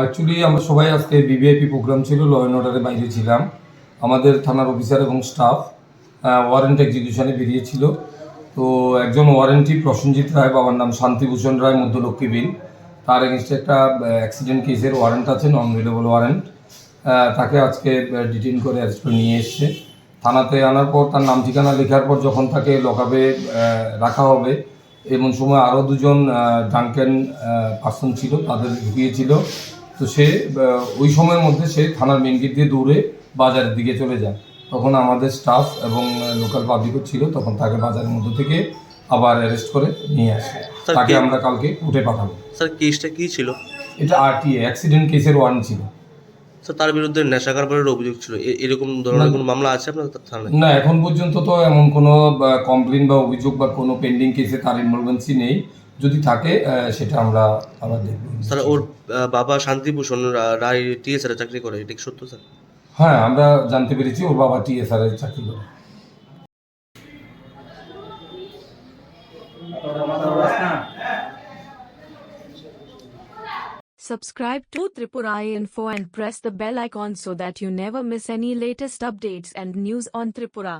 Actually আমরা সবাই আজকে বিভিআইপি প্রোগ্রাম ছিল ল অ্যান্ড বাইরে ছিলাম। আমাদের থানার অফিসার এবং স্টাফ ওয়ারেন্ট এক্সিকিউশনে বেরিয়েছিল। তো একজন ওয়ারেন্টি প্রসেনজিৎ রায়, বাবার নাম শান্তিভূষণ রায়, মধ্যলক্ষ্মী বিল। তার এগেনস্টে একটা অ্যাক্সিডেন্ট কেসের ওয়ারেন্ট আছে নন রিলেবল ওয়ারেন্ট তাকে আজকে ডিটেইন করে অ্যারেস্ট করে নিয়ে এসছে। থানাতে আনার পর তার নাম ঠিকানা লেখার পর যখন তাকে লকাবে রাখা হবে, এমন সময় আরও দুজন ড্রাঙ্কেন পার্সন ছিল, তাদের ঢুকিয়েছিল। তো সে ওই সময়ের মধ্যে সে থানার মেন গেট দিয়ে দৌড়ে বাজারের দিকে চলে যায়। তখন আমাদের স্টাফ এবং লোকাল পাবলিকও ছিল তখন তাকে বাজারের মধ্যে থেকে আবার অ্যারেস্ট করে নিয়ে আসে। স্যার, তাকে আমরা কালকে উঠে পাঠাবো। স্যার কেসটা কি ছিল? এটা আরটিএ অ্যাক্সিডেন্ট কেসের ওয়ান ছিল। স্যার তার বিরুদ্ধে নেশা কারবারের অভিযোগ ছিল। এরকম ধরনের কোনো মামলা আছে আপনার থানায়? না এখন পর্যন্ত তো এমন কোনো কমপ্লেন বা অভিযোগ বা কোনো পেন্ডিং কেসে তার ইনভলভেন্সি নেই। যদি থাকে সেটা আমরা আবার দেখব। স্যার ওর বাবা শান্তিভূষণ রায় টিএসআর চাকরি করে এটা কি সত্য স্যার? হ্যাঁ আমরা জানতে পেরেছি ওর বাবা টিএসআর এর চাকরি করে Subscribe to Tripura Info and press the bell icon so that you never miss any latest updates and news on Tripura.